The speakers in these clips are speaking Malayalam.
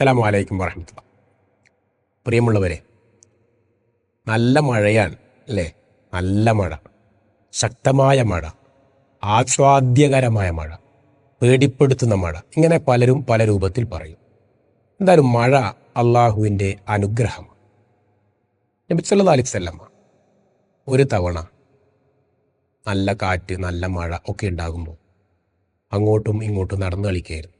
അസ്സലാമു അലൈക്കും വറഹമത്തുള്ള. പ്രിയമുള്ളവരെ നല്ല മഴയാണ് അല്ലേ? നല്ല മഴ. ശക്തമായ മഴ. ആസ്വാദ്യകരമായ മഴ. പേടിപ്പെടുത്തുന്ന മഴ. ഇങ്ങനെ പലരും പല രൂപത്തിൽ പറയും. എന്തായാലും മഴ അള്ളാഹുവിന്റെ അനുഗ്രഹമാണ് ലഭിച്ചുള്ളത് വസല്ലമ ഒരു തവണ നല്ല കാറ്റ് നല്ല മഴ ഒക്കെ ഉണ്ടാകുമ്പോൾ അങ്ങോട്ടും ഇങ്ങോട്ടും നടന്നു കളിക്കുകയായിരുന്നു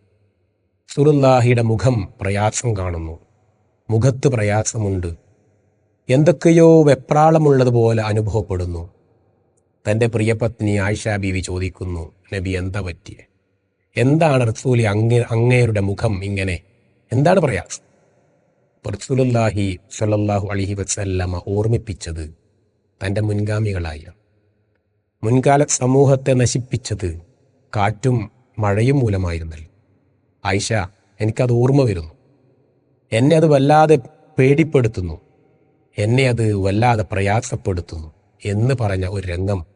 സുറുല്ലാഹിയുടെ മുഖം പ്രയാസം കാണുന്നു. മുഖത്ത് പ്രയാസമുണ്ട്. എന്തൊക്കെയോ വെപ്രാളമുള്ളതുപോലെ അനുഭവപ്പെടുന്നു. തന്റെ പ്രിയപത്നി ആയിഷ ബീവി ചോദിക്കുന്നു നബി എന്താ പറ്റിയ? എന്താണ് റസൂലി അങ്ങ അങ്ങേരുടെ മുഖം ഇങ്ങനെ? എന്താണ് പ്രയാസം? റസൂലുല്ലാഹി സല്ലാഹു അലൈഹി വസല്ലമ ഓർമ്മിപ്പിച്ചത് തന്റെ മുൻഗാമികളായ മുൻകാല സമൂഹത്തെ നശിപ്പിച്ചത് കാറ്റും മഴയും മൂലമായിരുന്നല്ലോ. ആയിഷ എനിക്കത് ഓർമ്മ വരുന്നു. എന്നെ അത് വല്ലാതെ പേടിപ്പെടുത്തുന്നു. എന്നെ അത് വല്ലാതെ പ്രയാസപ്പെടുത്തുന്നു എന്ന് പറഞ്ഞ ഒരു രംഗം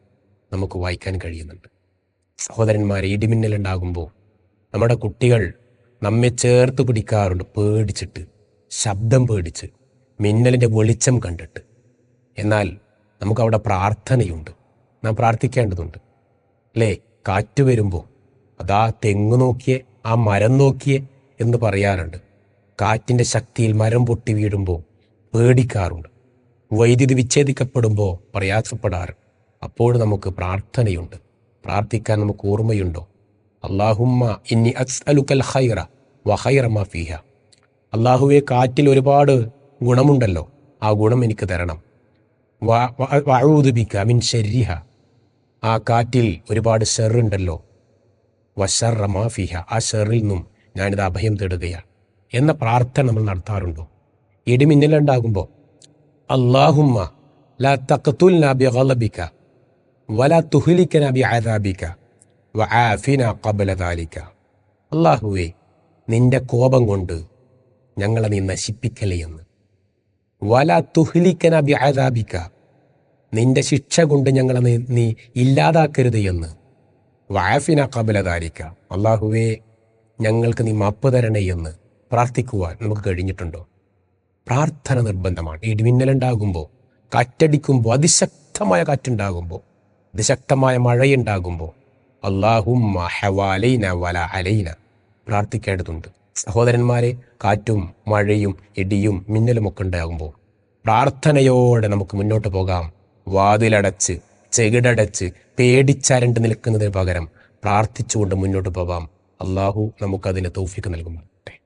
നമുക്ക് വായിക്കാൻ കഴിയുന്നുണ്ട്. സഹോദരന്മാർ ഇടിമിന്നലുണ്ടാകുമ്പോൾ നമ്മുടെ കുട്ടികൾ നമ്മെ ചേർത്ത് പിടിക്കാറുണ്ട് പേടിച്ചിട്ട് ശബ്ദം പേടിച്ച് മിന്നലിന്റെ വെളിച്ചം കണ്ടിട്ട്. എന്നാൽ നമുക്കവിടെ പ്രാർത്ഥനയുണ്ട്. നാം പ്രാർത്ഥിക്കേണ്ടതുണ്ട്. അല്ലേ? കാറ്റ് വരുമ്പോൾ അതാ തെങ്ങ് നോക്കിയേ. ആ മരം നോക്കിയേ എന്ന് പറയാറുണ്ട് കാറ്റിന്റെ ശക്തിയിൽ മരം പൊട്ടി വീഴുമ്പോൾ പേടിക്കാറുണ്ട്. വൈദ്യുതി വിച്ഛേദിക്കപ്പെടുമ്പോൾ പ്രയാസപ്പെടാറുണ്ട് അപ്പോൾ നമുക്ക് പ്രാർത്ഥനയുണ്ട്. പ്രാർത്ഥിക്കാൻ നമുക്ക് ഓർമ്മയുണ്ടോ? അള്ളാഹുമ്മ ഇന്നി അസ്അലുക്കൽ ഖൈറ വഹൈറ മാ ഫീഹ. അള്ളാഹുവെ കാറ്റിൽ ഒരുപാട് ഗുണമുണ്ടല്ലോ. ആ ഗുണം എനിക്ക് തരണം. വഊദുബിക്ക മിൻ ശരിഹ. ആ കാറ്റിൽ ഒരുപാട് ഷെറുണ്ടല്ലോ വഷറ മാഫിഹ ആ ഷെറിൽ നിന്നും ഞാനിത് അഭയം തേടുകയാണ്. എന്ന പ്രാർത്ഥന നമ്മൾ നടത്താറുണ്ടോ? ഇടിമിന്നലുണ്ടാകുമ്പോൾ അള്ളാഹുമ്മ ലാ തഖ്തുൽ നബി ഗളബിക വല തുഹ്ലിക നബി അദാബിക വആഫിന ഖബ്ല ദാലിക. നിന്റെ കോപം കൊണ്ട് ഞങ്ങളെ നീ നശിപ്പിക്കലേ എന്ന്. വല തുഹ്ലിക്കന ബി അദാബിക നിന്റെ ശിക്ഷ കൊണ്ട് ഞങ്ങളെ നീ ഇല്ലാതാക്കരുത് എന്ന്. വാഫിന കബലതാരിക്ക അള്ളാഹുവേ ഞങ്ങൾക്ക് നീ മാപ്പ് തരണേ എന്ന് പ്രാർത്ഥിക്കുവാൻ നമുക്ക് കഴിഞ്ഞിട്ടുണ്ടോ? പ്രാർത്ഥന നിർബന്ധമാണ്. ഇടിമിന്നലുണ്ടാകുമ്പോൾ കാറ്റടിക്കുമ്പോൾ അതിശക്തമായ കാറ്റുണ്ടാകുമ്പോൾ അതിശക്തമായ മഴയുണ്ടാകുമ്പോൾ അള്ളാഹും വല അലൈന പ്രാർത്ഥിക്കേണ്ടതുണ്ട്. സഹോദരന്മാരെ കാറ്റും മഴയും ഇടിയും മിന്നലും ഒക്കെ ഉണ്ടാകുമ്പോൾ പ്രാർത്ഥനയോടെ നമുക്ക് മുന്നോട്ട് പോകാം. വാതിലടച്ച് ചെകിടടച്ച് പേടിച്ചരണ്ട് നിൽക്കുന്നതിന് പകരം പ്രാർത്ഥിച്ചുകൊണ്ട് മുന്നോട്ട് പോകാം. അള്ളാഹു നമുക്കതിന് തൗഫിക്ക് നൽകും